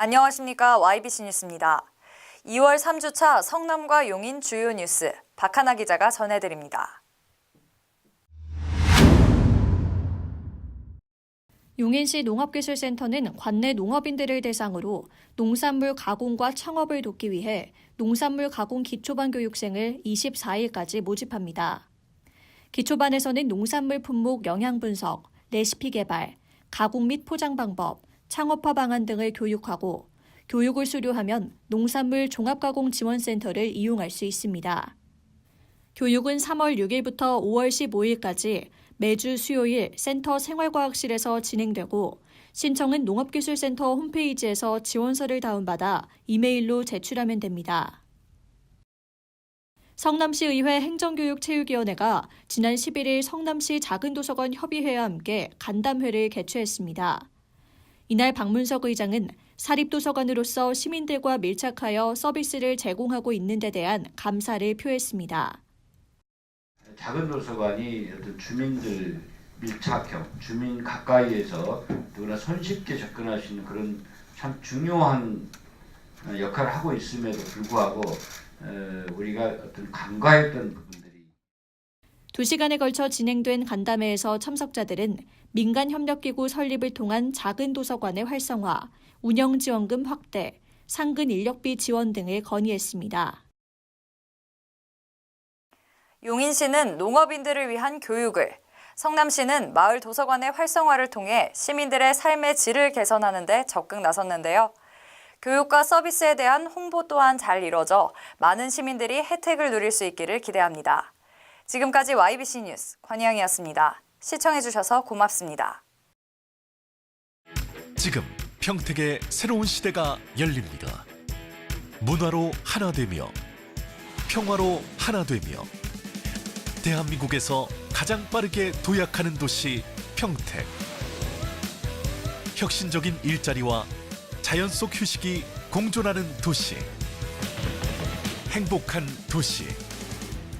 안녕하십니까 YBC 뉴스입니다. 2월 3주차 성남과 용인 주요 뉴스 박하나 기자가 전해드립니다. 용인시 농업기술센터는 관내 농업인들을 대상으로 농산물 가공과 창업을 돕기 위해 농산물 가공 기초반 교육생을 24일까지 모집합니다. 기초반에서는 농산물 품목 영양 분석, 레시피 개발, 가공 및 포장 방법, 창업화 방안 등을 교육하고 교육을 수료하면 농산물 종합가공 지원센터를 이용할 수 있습니다. 교육은 3월 6일부터 5월 15일까지 매주 수요일 센터 생활과학실에서 진행되고 신청은 농업기술센터 홈페이지에서 지원서를 다운받아 이메일로 제출하면 됩니다. 성남시의회 행정교육체육위원회가 지난 11일 성남시 작은도서관 협의회와 함께 간담회를 개최했습니다. 이날 박문석 의장은 사립도서관으로서 시민들과 밀착하여 서비스를 제공하고 있는 데 대한 감사를 표했습니다. 작은 도서관이 어떤 주민들 밀착형, 주민 가까이에서 누구나 손쉽게 접근할 수 있는 그런 참 중요한 어, 역할을 하고 있음에도 불구하고 어, 우리가 어떤 간과했던 부분들이 2시간에 걸쳐 진행된 간담회에서 참석자들은 민간협력기구 설립을 통한 작은 도서관의 활성화, 운영지원금 확대, 상근 인력비 지원 등을 건의했습니다. 용인시는 농업인들을 위한 교육을, 성남시는 마을 도서관의 활성화를 통해 시민들의 삶의 질을 개선하는 데 적극 나섰는데요. 교육과 서비스에 대한 홍보 또한 잘 이뤄져 많은 시민들이 혜택을 누릴 수 있기를 기대합니다. 지금까지 YBC 뉴스 관희영이었습니다. 시청해주셔서 고맙습니다. 지금 평택의 새로운 시대가 열립니다. 문화로 하나 되며 평화로 하나 되며 대한민국에서 가장 빠르게 도약하는 도시 평택. 혁신적인 일자리와 자연 속 휴식이 공존하는 도시. 행복한 도시.